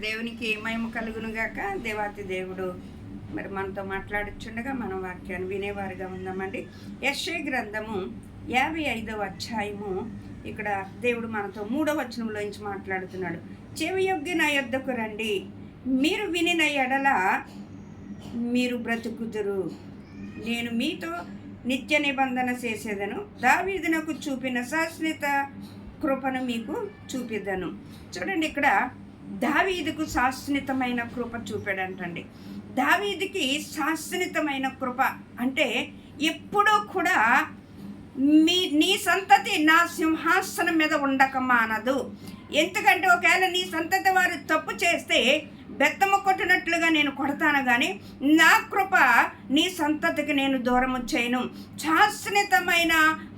దేవునికి మహిమ కలుగునుగాక దేవాతి దేవుడు మరి మనతో మాట్లాడుచుండగా మనం వాక్యాన్ని వినేవారుగా ఉందామండి. యశ్వ గ్రంథము యాభై ఐదవ అధ్యాయము. ఇక్కడ దేవుడు మనతో మూడవ వచనంలోంచి మాట్లాడుతున్నాడు. చెవియొగ్గి నా యొద్దకు రండి. మీరు వినిన ఎడల మీరు బ్రతుకుదురు. నేను మీతో నిత్య నిబంధన చేసేదను. దావీదునకు చూపిన శాశ్వత కృపను మీకు చూపిద్దను చూడండి ఇక్కడ దావీదుకు శాశ్వతమైన కృప చూపాడంటండి. దావీదుకి శాశ్వతమైన కృప అంటే ఎప్పుడూ కూడా మీ నీ సంతతి నా సింహాసనం మీద ఉండక మానదు. ఎందుకంటే ఒకవేళ నీ సంతతి వారు తప్పు చేస్తే బెత్తము కొట్టినట్లుగా నేను కొడతాను కానీ నా కృప నీ సంతతికి నేను దూరము చేయను. శాశ్వతమైన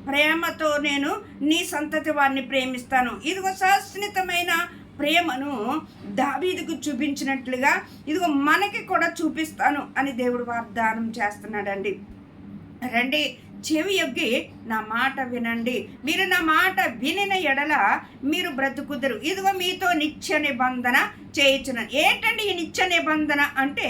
ప్రేమతో నేను నీ సంతతి వారిని ప్రేమిస్తాను. ఇదిగో శాశ్వతమైన ప్రేమను దావీదుకు చూపించినట్లుగా ఇదిగో మనకి కూడా చూపిస్తాను అని దేవుడు వాగ్దానం చేస్తున్నాడండి. రండి చెవి యొగ్గి నా మాట వినండి. మీరు నా మాట వినిన ఎడల మీరు బ్రతుకుదరు. ఇదిగో మీతో నిత్య నిబంధన చేయించిన ఏంటండి ఈ నిత్య నిబంధన అంటే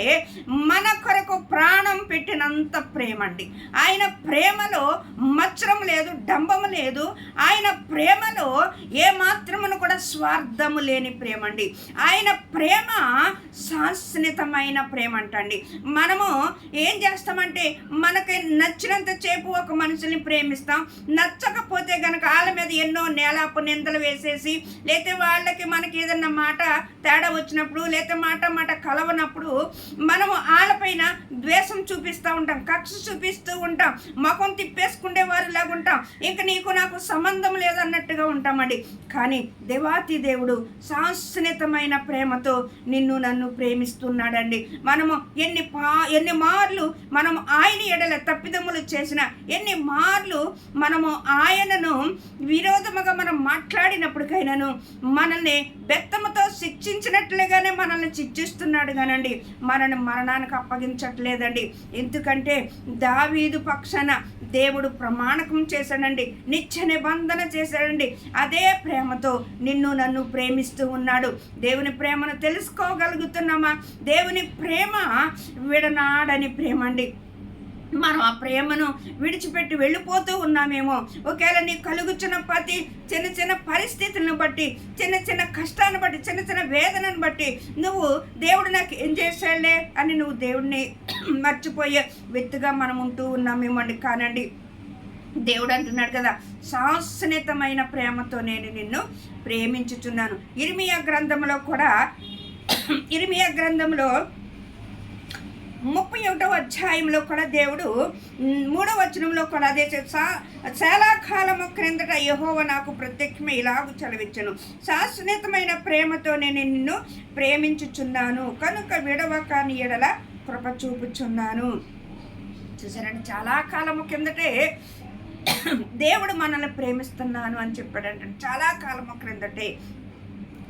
మన కొరకు ప్రాణం పెట్టినంత ప్రేమ అండి ఆయన ప్రేమలో మచ్చరం లేదు డంబము లేదు. ఆయన ప్రేమలో ఏ మాత్రమును కూడా స్వార్థము లేని ప్రేమ అండి ఆయన ప్రేమ శాశ్వతమైన ప్రేమ అంటండి మనము ఏం చేస్తామంటే మనకి నచ్చినంత చేపు ఒక మనిషిని ప్రేమిస్తాం. నచ్చకపోతే గనక వాళ్ళ మీద ఎన్నో నేలాపు నిందలు వేసేసి లేకపోతే వాళ్ళకి మనకి ఏదన్నా మాట తేడా వచ్చినప్పుడు లేతే మాట మాట కలవనప్పుడు మనము వాళ్ళపైన ద్వేషం చూపిస్తూ ఉంటాం కక్ష చూపిస్తూ ఉంటాం ముఖం తిప్పేసుకునే వారు ఉంటాం. ఇంక నీకు నాకు సంబంధం లేదన్నట్టుగా ఉంటామండి. కానీ దేవాతి దేవుడు శాశ్వతమైన ప్రేమతో నిన్ను నన్ను ప్రేమిస్తున్నాడండి. మనము ఎన్ని పా ఎన్ని మార్లు మనము ఆయన ఎడల తప్పిదములు చేసిన ఎన్ని మార్లు మనము ఆయనను విరోధముగా మనం మాట్లాడినప్పటికైనాను మనల్ని బెత్తముతో శిక్షించినట్లుగానే మనల్ని శిక్షిస్తున్నాడు కానండి. మనల్ని మరణానికి అప్పగించట్లేదండి. ఎందుకంటే దావీదు పక్షాన దేవుడు ప్రమాణకం చేశాడండి. నిత్య నిబంధన చేశాడండి. అదే ప్రేమతో నిన్ను నన్ను ప్రేమిస్తూ ఉన్నాడు. దేవుని ప్రేమను తెలుసుకోగలుగుతున్నామా? దేవుని ప్రేమ విడనాడని ప్రేమ అండి. మనం ఆ ప్రేమను విడిచిపెట్టి వెళ్ళిపోతూ ఉన్నామేమో. ఒకవేళ నీ కలుగుచున్న ప్రతి చిన్న చిన్న పరిస్థితులను బట్టి చిన్న చిన్న కష్టాన్ని బట్టి చిన్న చిన్న వేదనను బట్టి నువ్వు దేవుడు నాకు ఏం చేశాడులే అని నువ్వు దేవుడిని మర్చిపోయే వ్యక్తిగా మనం ఉంటూ ఉన్నామేమో అండి కానండి దేవుడు అంటున్నాడు కదా శాశ్వతమైన ప్రేమతో నేను నిన్ను ప్రేమించుచున్నాను. ఇరిమియా గ్రంథంలో కూడా ఇరిమియా గ్రంథంలో ముప్పై ఒకటో అధ్యాయంలో కూడా దేవుడు మూడో మూడవ వచనంలో కూడా అదే సా- చాలా కాలము క్రిందట యహోవ నాకు ప్రత్యక్షమే ఇలాగ చలవించను శాశ్వతమైన ప్రేమతో నేను నిన్ను ప్రేమించుచున్నాను. కనుక విడవక కాని ఎడల కృప చూపుచున్నాను. చూసారండి చాలా కాలము కిందటే దేవుడు మనల్ని ప్రేమిస్తున్నాను అని చెప్పాడంటే. చాలా కాలము క్రిందటే.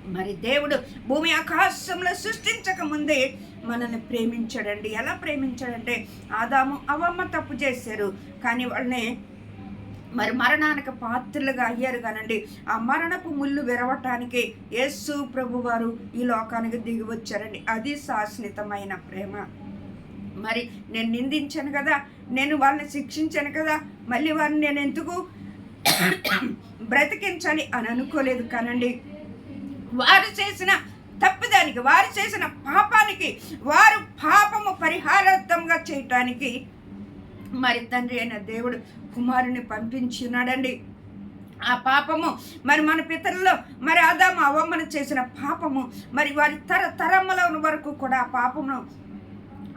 మరి దేవుడు భూమి ఆకాశంలో సృష్టించక ముందే మనల్ని ప్రేమించాడండి. ఎలా ప్రేమించాడంటే ఆదాము అవమ్మ తప్పు చేశారు. కానీ వాళ్ళని మరి మరణానికి పాత్రలుగా అయ్యారు కానండి. ఆ మరణపు ముళ్ళు విరవటానికి యేసు ప్రభు వారు ఈ లోకానికి దిగి వచ్చారండి. అది శాశ్వతమైన ప్రేమ. మరి నేను నిందించాను కదా నేను వాళ్ళని శిక్షించాను కదా మళ్ళీ వారిని నేను ఎందుకు బ్రతికించాలి అని అనుకోలేదు కానండి. వారు చేసిన చేయటానికి వారు చేసిన పాపానికి వారు పాపము పరిహారార్థంగా చేయటానికి మరి తండ్రి అయిన దేవుడు కుమారుని పంపించున్నాడండి ఆ పాపము మరి మన పితరుల్లో మరి ఆదాము అవమ్మను చేసిన పాపము మరి వారి తర తరముల వరకు కూడా ఆ పాపమును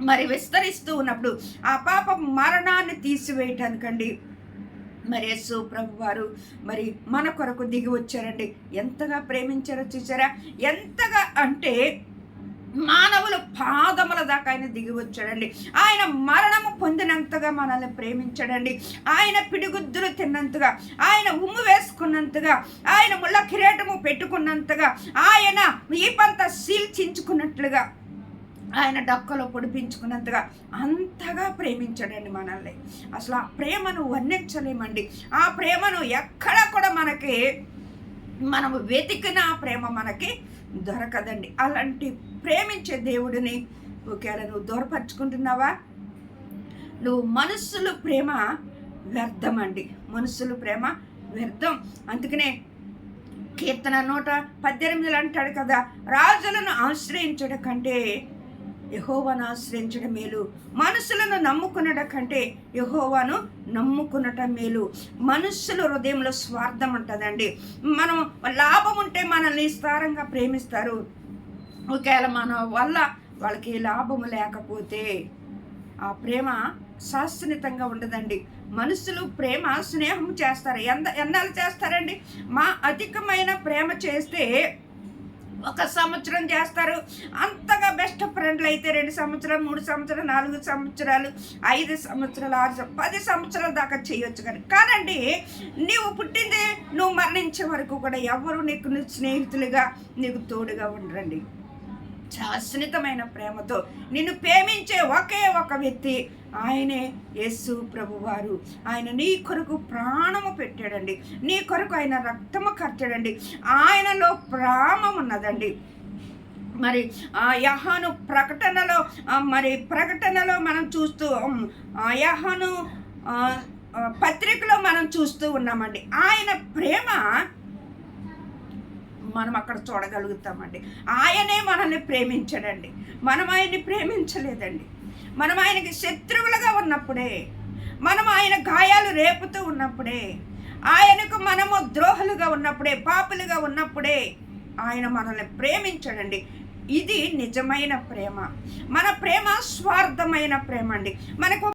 మరి విస్తరిస్తూ ఉన్నప్పుడు ఆ పాపం మరణాన్ని తీసివేయటానికండి. మరి యేసు ప్రభు వారు మరి మన కొరకు దిగి వచ్చారండి. ఎంతగా ప్రేమించారో చూసారా? ఎంతగా అంటే మానవులు పాదముల దాకా ఆయన దిగి వచ్చాడండి. ఆయన మరణము పొందినంతగా మనల్ని ప్రేమించాడండి. ఆయన పిడిగుద్దులు తిన్నంతగా ఆయన ఉమ్ము వేసుకున్నంతగా ఆయన ముళ్ళ కిరీటము పెట్టుకున్నంతగా ఆయన ఈపంత శీల్చించుకున్నట్లుగా ఆయన డక్కలో పొడిపించుకున్నంతగా అంతగా ప్రేమించాడండి మనల్ని. అసలు ఆ ప్రేమను వర్ణించలేమండి. ఆ ప్రేమను ఎక్కడ కూడా మనకి మనము వెతికిన ప్రేమ మనకి దొరకదండి. అలాంటి ప్రేమించే దేవుడిని ఒకవేళ నువ్వు దూరపరుచుకుంటున్నావా? నువ్వు మనస్సులు ప్రేమ వ్యర్థం అండి మనస్సులు ప్రేమ వ్యర్థం. అందుకనే కీర్తన నూట పద్దెనిమిదిలో అంటాడు కదా రాజులను ఆశ్రయించడం కంటే యహోవాను ఆశ్రయించడం మేలు. మనుషులను నమ్ముకునట కంటే యహోవాను నమ్ముకునటం మేలు. మనుషుల హృదయంలో స్వార్థం ఉంటుందండి. మనం లాభం ఉంటే మనల్ని విస్తారంగా ప్రేమిస్తారు. ఒకవేళ మన వల్ల వాళ్ళకి లాభము లేకపోతే ఆ ప్రేమ శాశ్వతంగా ఉండదండి. మనుషులు ప్రేమ స్నేహం చేస్తారు. ఎంత ఎన్నాళ్ళు చేస్తారండి? మా అధికమైన ప్రేమ చేస్తే ఒక సంవత్సరం చేస్తారు. అంతగా బెస్ట్ ఫ్రెండ్లు అయితే రెండు సంవత్సరాలు మూడు సంవత్సరాలు నాలుగు సంవత్సరాలు ఐదు సంవత్సరాలు ఆరు పది సంవత్సరాల దాకా చేయొచ్చు కానీ. కానండి నీవు పుట్టింది నువ్వు మరణించే వరకు కూడా ఎవరు నీకు నీ స్నేహితులుగా నీకు తోడుగా ఉండరండి. శాశ్వతమైన ప్రేమతో నిన్ను ప్రేమించే ఒకే ఒక వ్యక్తి ఆయనే యేసు ప్రభువారు. ఆయన నీ కొరకు ప్రాణము పెట్టాడండి. నీ కొరకు ఆయన రక్తము కట్టాడండి ఆయనలో ప్రాణం ఉన్నదండి. మరి ఆ యహాను ప్రకటనలో మరి ప్రకటనలో మనం చూస్తూ ఆ యహాను పత్రికలో మనం చూస్తూ ఉన్నామండి. ఆయన ప్రేమ మనం అక్కడ చూడగలుగుతామండి. ఆయనే మనల్ని ప్రేమించడండి. మనం ఆయన్ని ప్రేమించలేదండి. మనం ఆయనకి శత్రువులుగా ఉన్నప్పుడే మనం ఆయన గాయాలు రేపుతూ ఉన్నప్పుడే ఆయనకు మనము ద్రోహులుగా ఉన్నప్పుడే పాపులుగా ఉన్నప్పుడే ఆయన మనల్ని ప్రేమించడండి. ఇది నిజమైన ప్రేమ. మన ప్రేమ స్వార్థమైన ప్రేమ అండి మనకు